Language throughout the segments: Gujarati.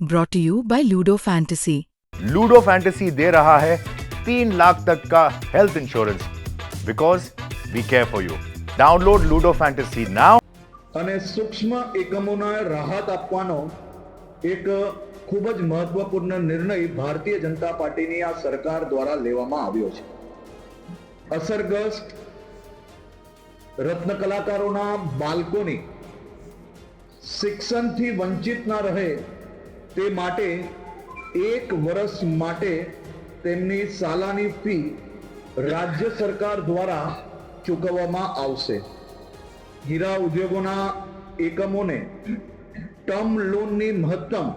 brought to you by Ludo Fantasy. Ludo Fantasy दे रहा है तीन लाख तक का health insurance because we care for you download Ludo Fantasy now અને સૂક્ષ્મ એકમોને રાહત આપવાનો એક ખૂબ જ મહત્વપૂર્ણ નિર્ણય ભારતીય જનતા પાર્ટીની આ સરકાર દ્વારા લેવામાં આવ્યો છે અસરગ્રસ્ત રત્ન કલાકારોના બાળકોની શિક્ષણથી વંચિત ના રહે તે માટે એક વર્ષ માટે તેમની શાલાની ફી રાજ્ય સરકાર દ્વારા ચૂકવવામાં આવશે. હીરા ઉદ્યોગોના એકમોને ટર્મ લોનની મહત્તમ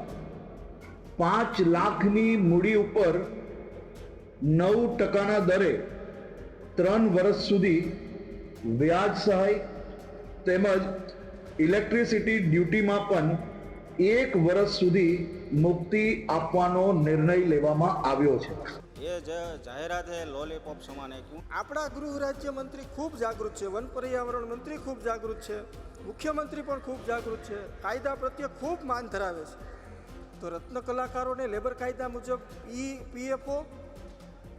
પાંચ લાખની મૂડી ઉપર નવ ટકાના દરે ત્રણ વર્ષ સુધી વ્યાજ સહાય તેમજ ઇલેક્ટ્રિસિટી ડ્યુટીમાં પણ એક વર્ષ સુધી મુક્તિ આપવાનો નિર્ણય લેવામાં આવ્યો છે. એ જે જાહેરાત હે લોલીપોપ સમાન આપણા ગૃહ રાજ્ય મંત્રી ખૂબ જાગૃત છે વન પર્યાવરણ મંત્રી ખૂબ જાગૃત છે મુખ્યમંત્રી પણ ખૂબ જાગૃત છે કાયદા પ્રત્યે ખૂબ માન ધરાવે છે. તો રત્ન કલાકારોને લેબર કાયદા મુજબ ઈ પીએફઓ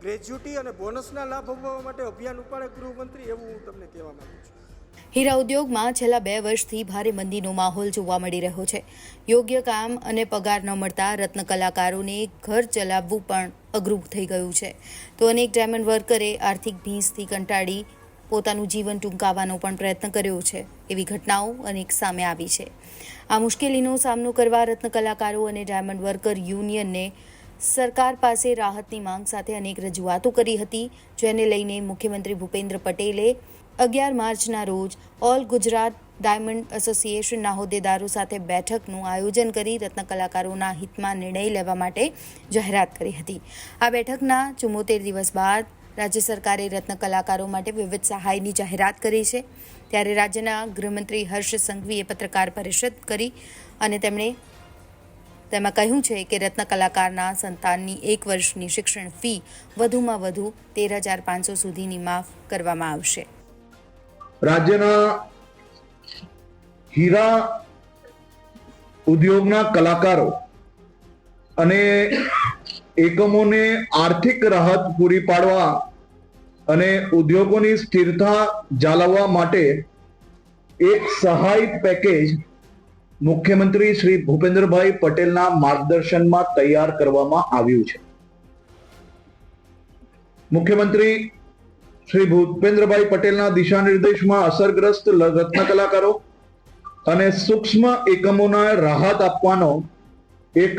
ગ્રેજ્યુટી અને બોનસના લાભ અપાવવા માટે અભિયાન ઉપાડે ગૃહમંત્રી એવું હું તમને કહેવા માગું છું. હીરા ઉદ્યોગમાં છેલ્લા બે વર્ષથી ભારે મંદીનો માહોલ જોવા મળી રહ્યો છે. યોગ્ય કામ અને પગાર ન મળતા રત્ન કલાકારોને ઘર ચલાવવું પણ અઘરું થઈ ગયું છે. તો અનેક ડાયમંડ વર્કરે આર્થિક ભીંસથી કંટાળી પોતાનું જીવન ટૂંકાવવાનો પણ પ્રયત્ન કર્યો છે. એવી ઘટનાઓ અનેક સામે આવી છે. આ મુશ્કેલીનો સામનો કરવા રત્ન કલાકારો અને ડાયમંડ વર્કર યુનિયનને સરકાર પાસે રાહતની માંગ સાથે અનેક રજૂઆતો કરી હતી, જેને લઈને મુખ્યમંત્રી ભૂપેન્દ્ર પટેલે અગિયાર માર્ચના રોજ ઓલ ગુજરાત ડાયમંડ એસોસિએશનના હોદ્દેદારો સાથે બેઠકનું આયોજન કરી રત્ન કલાકારોના હિતમાં નિર્ણય લેવા માટે જાહેરાત કરી હતી. આ બેઠકના ચુમ્મોતેર દિવસ બાદ રાજ્ય સરકારે રત્ન કલાકારો માટે વિવિધ સહાયની જાહેરાત કરી છે. ત્યારે રાજ્યના ગૃહમંત્રી હર્ષ સંઘવીએ પત્રકાર પરિષદ કરી અને તેમણે તેમાં કહ્યું છે કે રત્ન કલાકારના સંતાનની એક વર્ષની શિક્ષણ ફી વધુમાં વધુ તેર હજાર પાંચસો સુધીની માફ કરવામાં આવશે. રાજ્યના હીરા ઉદ્યોગના કલાકારો અને એકમોને આર્થિક રાહત પૂરી પાડવા અને ઉદ્યોગોની સ્થિરતા જાળવવા માટે એક સહાય પેકેજ મુખ્યમંત્રી શ્રી ભૂપેન્દ્રભાઈ પટેલના માર્ગદર્શનમાં તૈયાર કરવામાં આવ્યું છે. મુખ્યમંત્રી શ્રી ભૂપેન્દ્રભાઈ પટેલના દિશા નિર્દેશમાં અસરગ્રસ્ત રત્ન કલાકારો અને સૂક્ષ્મ એકમોના રાહત આપવાનો એક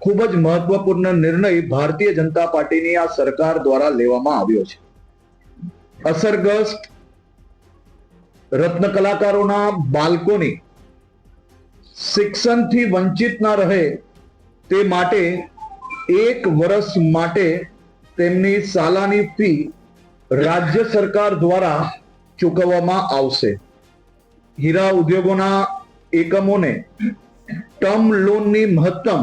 ખૂબ જ મહત્વપૂર્ણ નિર્ણય ભારતીય જનતા પાર્ટીની આ સરકાર દ્વારા લેવામાં આવ્યો છે. અસરગ્રસ્ત રત્ન કલાકારોના બાળકોની શિક્ષણથી વંચિત ના રહે તે માટે એક વર્ષ માટે તેમની સાલાની ફી રાજ્ય સરકાર દ્વારા ચૂકવવામાં આવશે. હીરા ઉદ્યોગોના એકમોને ટર્મ લોનની મહત્તમ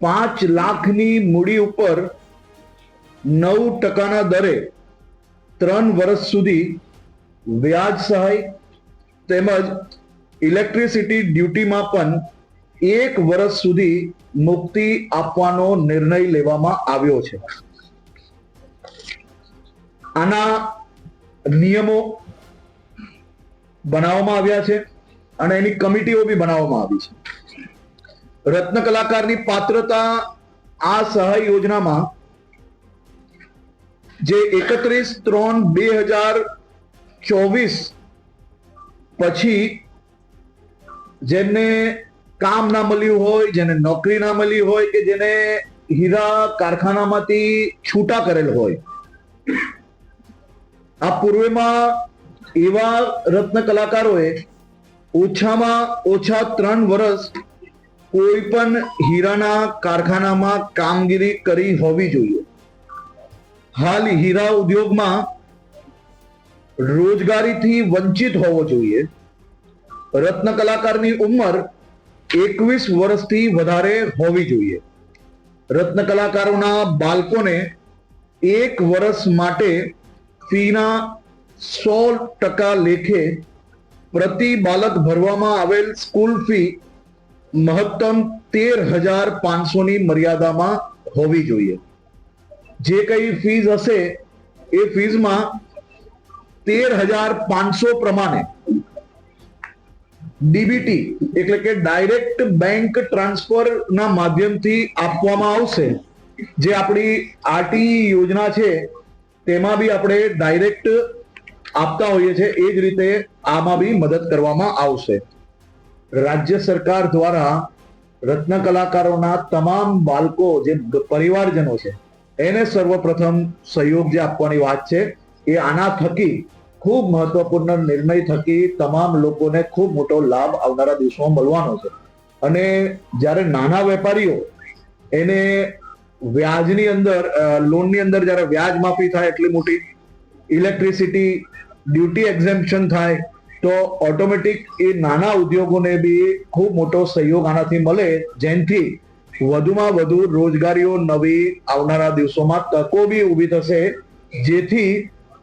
પાંચ લાખની મૂડી ઉપર નવ ટકાના દરે ત્રણ વર્ષ સુધી વ્યાજ સહાય તેમજ ઇલેક્ટ્રિસિટી ડ્યુટીમાં પણ એક વર્ષ સુધી મુક્તિ આપવાનો નિર્ણય લેવામાં આવ્યો છે. આના નિયમો બનાવવામાં આવ્યા છે અને એની કમિટીઓ બી બનાવવામાં આવી છે. રત્ન કલાકારની પાત્રતા આ સહાય યોજનામાં જે એકત્રીસ ત્રણ બે હજાર ચોવીસ પછી જેમને કામ ના મળ્યું હોય, જેને નોકરી ના મળી હોય કે જેને હીરા કારખાનામાંથી છૂટા કરેલ હોય આ પૂર્વેમાં એવા રત્ન કલાકારોએ ઓછામાં ઓછા ત્રણ વર્ષ કોઈ પણ હીરાના કારખાનામાં કામગીરી કરી હોવી જોઈએ. હાલ હીરા ઉદ્યોગમાં રોજગારીથી વંચિત હોવો જોઈએ. રત્ન કલાકારની ઉંમર એકવીસ વર્ષથી વધારે હોવી જોઈએ. રત્ન કલાકારોના બાળકોને એક વર્ષ માટે ફીના સો ટકા લેખે પ્રતિ બાલક ભરવામાં આવેલ સ્કૂલ ફી મહત્તમ તેર હજાર પાંચસોની મર્યાદામાં હોવી જોઈએ. જે કઈ ફીઝ હશે એ ફીઝમાં તેર હજાર પાંચસો પ્રમાણે ડીબીટી એટલે કે ડાયરેક્ટ બેંક ટ્રાન્સફર ના માધ્યમથી આપવામાં આવશે. જે આપણી આરટી યોજના છે તેમાં બી આપણે ડાયરેક્ટ આપતા હોઈએ છીએ, એ જ રીતે આમાં બી મદદ કરવામાં આવશે. રાજ્ય સરકાર દ્વારા રત્ન કલાકારોના તમામ બાળકો, જે પરિવારજનો છે, એને સર્વપ્રથમ સહયોગ જે આપવાની વાત છે, એ આના થકી ખૂબ મહત્વપૂર્ણ નિર્ણય થકી તમામ લોકોને ખૂબ મોટો લાભ આવનારા દિવસોમાં મળવાનો છે. અને જ્યારે નાના વેપારીઓ એને વ્યાજની અંદર લોનની અંદર જ્યારે વ્યાજ માફી થાય એટલી મોટી ઇલેક્ટ્રિસિટી ડ્યુટી એક્ઝેમ્પશન થાય, તો ઓટોમેટિક એ નાના ઉદ્યોગોને બી ખૂબ મોટો સહયોગ આનાથી મળે, જેનથી વધુમાં વધુ રોજગારીઓ નવી આવનારા દિવસોમાં તકો બી ઊભી થશે, જેથી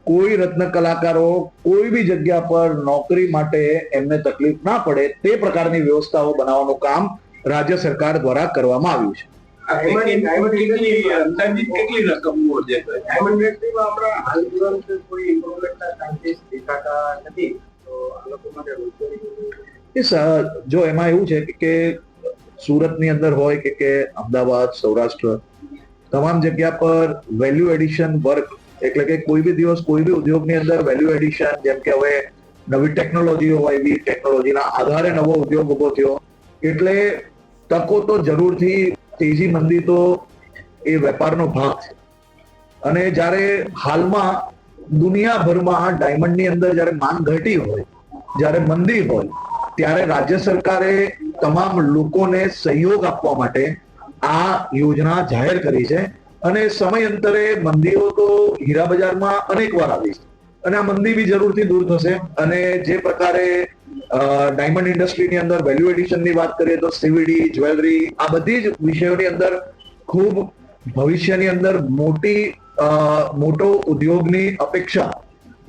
કોઈ રત્ન કલાકારો કોઈ બી જગ્યા પર નોકરી માટે એમને તકલીફ ના પડે, તે પ્રકારની વ્યવસ્થાઓ બનાવવાનું કામ રાજ્ય સરકાર દ્વારા કરવામાં આવ્યું છે. ડાયમંડ ડાયમંડ કેટલી અંદાજિત કેટલી રકમનું ડાયમંડ ઇન્ડસ્ટ્રીમાં આપણા હાલ પુરાણ કોઈ ઇમ્પ્રુવમેન્ટના ચાન્સીસ દેખાતા નથી. તો આ લોકો માટે રોજગારી જો એમાં એવું છે કે- કે સુરતની અંદર હોય કે કે અમદાવાદ સૌરાષ્ટ્ર તમામ જગ્યા પર વેલ્યુ એડિશન વર્ક એટલે કે કોઈ બી દિવસ કોઈ બી ઉદ્યોગની અંદર વેલ્યુ એડિશન જેમ કે હવે નવી ટેકનોલોજીઓ હોય એવી ટેકનોલોજીના આધારે નવો ઉદ્યોગ ઊભો થયો એટલે તકો તો જરૂરથી તેજી મંદી તો એ વેપારનો ભાગ છે. અને જ્યારે હાલમાં દુનિયાભરમાં ડાયમંડની અંદર જ્યારે માંગ ઘટી હોય, જ્યારે મંદી હોય, ત્યારે રાજ્ય સરકારે તમામ લોકોને સહયોગ આપવા માટે આ યોજના જાહેર કરી છે. અને સમયાંતરે મંદીઓ તો હીરા બજારમાં અનેક વાર આવી છે. અને આ મંદી બી જરૂરથી દૂર થશે. અને જે પ્રકારે ડાયમંડ ઇન્ડસ્ટ્રીની અંદર વેલ્યુ એડિશનની વાત કરીએ તો સીવીડી જ્વેલરી આ બધી જ વિષયોની અંદર ખૂબ ભવિષ્યની અંદર મોટી મોટો ઉદ્યોગની અપેક્ષા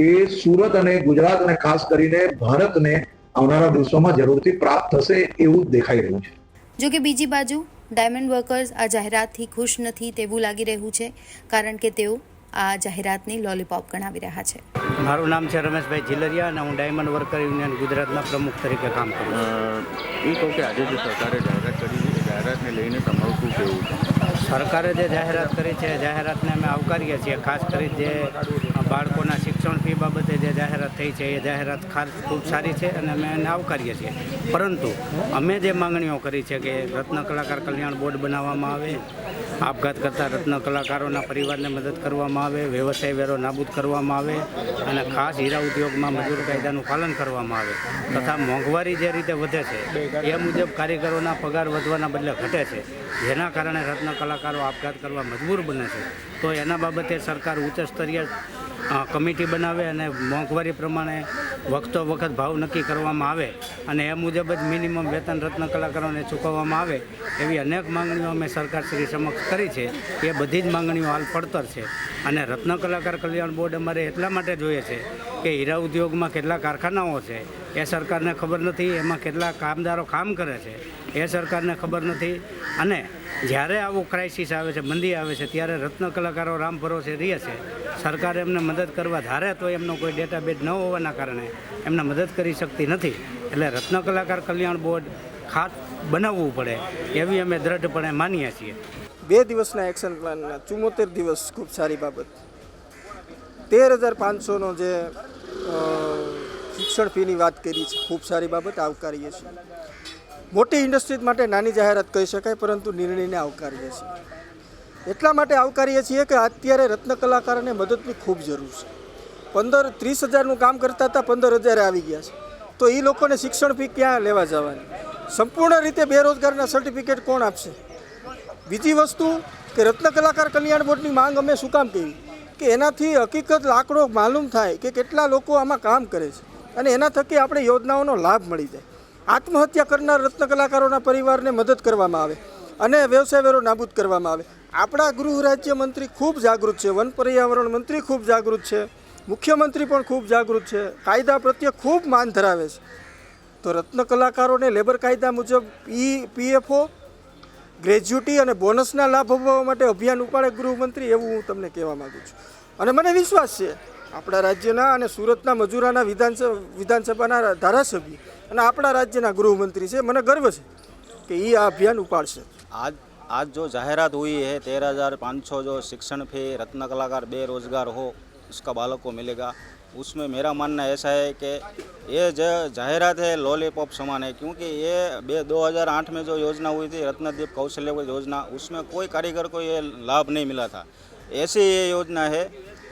એ સુરત અને ગુજરાત અને ખાસ કરીને ભારતને આવનારા દિવસોમાં જરૂરથી પ્રાપ્ત થશે એવું દેખાઈ રહ્યું છે. જો કે બીજી બાજુ ડાયમંડ વર્કર્સ આ જાહેરાતથી ખુશ નથી તેવું લાગી રહ્યું છે, કારણ કે તેઓ આ જાહેરાતને લોલીપોપ ગણાવી રહ્યા છે. મારું નામ છે રમેશભાઈ જીલરિયા અને હું ડાયમંડ વર્કર યુનિયન ગુજરાતના પ્રમુખ તરીકે કામ કરું છું. એ કહું કે આજે જે સરકારે જાહેરાત કરી છે જાહેરાતને લઈને તમારું શું કહેવું છે? સરકારે જે જાહેરાત કરી છે એ જાહેરાતને અમે આવકારીએ છીએ ખાસ કરી જે બાળકોના શિક્ષણ ફી બાબતે જે જાહેરાત થઈ છે એ જાહેરાત ખાસ ખૂબ સારી છે અને અમે એને આવકારીએ છીએ. પરંતુ અમે જે માંગણીઓ કરી છે કે રત્ન કલાકાર કલ્યાણ બોર્ડ બનાવવામાં આવે આપઘાત કરતા રત્ન કલાકારોના પરિવારને મદદ કરવામાં આવે, વ્યવસાય વેરો નાબૂદ કરવામાં આવે અને ખાસ હીરા ઉદ્યોગમાં મજૂર કાયદાનું પાલન કરવામાં આવે તથા મોંઘવારી જે રીતે વધે છે, એ મુજબ કારીગરોના પગાર વધવાના બદલે ઘટે છે. જેના કારણે રત્ન કલાકારો આપઘાત કરવા મજબૂર બને છે. તો એના બાબતે સરકાર ઉચ્ચ સ્તરીય કમિટી બનાવે અને મોંઘવારી પ્રમાણે વખતો વખત ભાવ નક્કી કરવામાં આવે અને એ મુજબ જ મિનિમમ વેતન રત્ન કલાકારોને ચૂકવવામાં આવે એવી અનેક માંગણીઓ અમે સરકાર શ્રી સમક્ષ કરી છે. એ બધી જ માંગણીઓ હાલ પડતર છે. અને રત્ન કલાકાર કલ્યાણ બોર્ડ અમારે એટલા માટે જોઈએ છે કે હીરા ઉદ્યોગમાં કેટલા કારખાનાઓ છે એ સરકારને ખબર નથી, એમાં કેટલા કામદારો કામ કરે છે. એ સરકારને ખબર નથી. અને જ્યારે આવું ક્રાઇસિસ આવે છે, મંદી આવે છે, ત્યારે રત્ન કલાકારો રામ ભરોસે રહે છે. સરકાર એમને મદદ કરવા ધારે તો એમનો કોઈ ડેટાબેઝ ન હોવાના કારણે એમને મદદ કરી શકતી નથી. એટલે રત્ન કલાકાર કલ્યાણ બોર્ડ ખાસ બનાવવું પડે એવી અમે દ્રઢપણે માનીએ છીએ. બે દિવસના એક્શન પ્લાનના ચુમ્મોતેર દિવસ ખૂબ સારી બાબત. તેર હજાર પાંચસોનો જે શિક્ષણ ફીની વાત કરી છે, ખૂબ સારી બાબત આવકારીએ છીએ. મોટી ઇન્ડસ્ટ્રીઝ માટે નાની જાહેરાત કહી શકાય, પરંતુ નિર્ણયને આવકારીએ છીએ. એટલા માટે આવકારીએ છીએ કે અત્યારે રત્ન કલાકારોને મદદની ખૂબ જરૂર છે. પંદર ત્રીસ હજારનું કામ કરતા હતા, પંદર હજારે આવી ગયા છે. તો એ લોકોને શિક્ષણ ફી ક્યાં લેવા જવાની? સંપૂર્ણ રીતે બેરોજગારના સર્ટિફિકેટ કોણ આપશે? બીજી વસ્તુ કે રત્ન કલાકાર કલ્યાણ બોર્ડની માંગ અમે શું કામ કરી? કે એનાથી હકીકત લાકડો માલુમ થાય કે કેટલા લોકો આમાં કામ કરે છે. અને એના થકી આપણે યોજનાઓનો લાભ મળી જાય. આત્મહત્યા કરનાર રત્ન કલાકારોના પરિવારને મદદ કરવામાં આવે અને વ્યવસાય વેરો નાબૂદ કરવામાં આવે. આપણા ગૃહ રાજ્ય મંત્રી ખૂબ જાગૃત છે, વન પર્યાવરણ મંત્રી ખૂબ જાગૃત છે, મુખ્યમંત્રી પણ ખૂબ જાગૃત છે, કાયદા પ્રત્યે ખૂબ માન ધરાવે છે. તો રત્ન કલાકારોને લેબર કાયદા મુજબ પી પીએફઓ, ગ્રેજ્યુટી અને બોનસના લાભ અપાવવા માટે અભિયાન ઉપાડે ગૃહમંત્રી એવું હું તમને કહેવા માગું છું. અને મને વિશ્વાસ છે, આપણા રાજ્યના અને સુરતના મજૂરાના વિધાનસભા વિધાનસભાના ધારાસભ્ય અને આપણા રાજ્યના ગૃહમંત્રી છે મને ગર્વ છે કે એ આ અભિયાન ઉપાડશે आज आज जो जाहिरात हुई है तेरह हज़ार पाँच सौ जो शिक्षण फी रत्न कलाकार बेरोजगार हो उसका बालक को मिलेगा उसमें मेरा मानना ऐसा है कि ये जो जाहिरात है लॉलीपॉप समान है क्योंकि ये बे 2008 में जो योजना हुई थी रत्नदीप कौशल्य योजना उसमें कोई कारीगर को ये लाभ नहीं मिला था ऐसी ये योजना है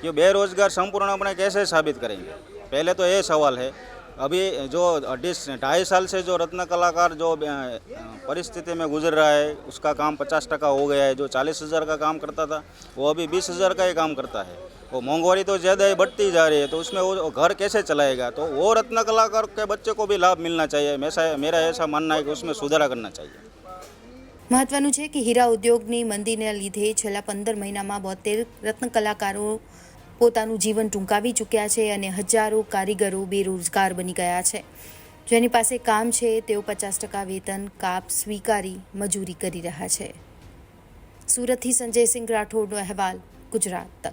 कि बेरोजगार संपूर्णपणे कैसे साबित करेंगे पहले तो ये सवाल है अभी जो अढ़ी ढाई साल से जो रत्न कलाकार जो अ, परिस्थिति में गुजर रहा है उसका काम पचास टका हो गया है जो चालीस हज़ार का काम करता था वो अभी बीस हज़ार का ही काम करता है वो महंगाई तो ज़्यादा ही बढ़ती जा रही है तो उसमें वो घर कैसे चलाएगा तो वो रत्न कलाकार के बच्चे को भी लाभ मिलना चाहिए मेरा मेरा ऐसा मानना है कि उसमें सुधारा करना चाहिए મહત્વનું છે કે હીરા ઉદ્યોગની મંદીને લીધે છેલ્લા પંદર મહિનામાં બોતેર રત્ન કલાકારો પોતાનું જીવન ટૂંકાવી ચૂક્યા છે અને હજારો કારીગરો બેરોજગાર બની ગયા છે. જેની પાસે કામ છે, તેઓ પચાસ ટકા વેતન, કાપ સ્વીકારી, મજૂરી કરી રહ્યા છે. સુરતથી સંજયસિંહ રાઠોડનો અહેવાલ, ગુજરાત. તક